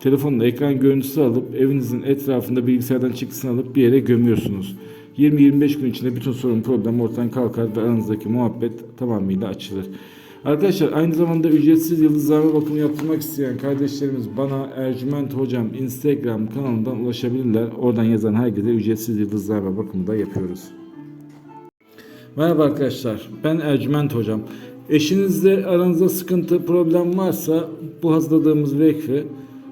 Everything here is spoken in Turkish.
telefonla ekran görüntüsü alıp evinizin etrafında bilgisayardan çıktısını alıp bir yere gömüyorsunuz. 20-25 gün içinde bütün sorun problem ortadan kalkar ve aranızdaki muhabbet tamamıyla açılır. Arkadaşlar aynı zamanda ücretsiz yıldızlama bakımı yaptırmak isteyen kardeşlerimiz bana Ercüment Hocam Instagram kanalından ulaşabilirler. Oradan yazan herkese ücretsiz yıldızlama bakımı da yapıyoruz. Merhaba arkadaşlar, ben Ercüment Hocam. Eşinizle aranızda sıkıntı, problem varsa bu hazırladığımız vekfi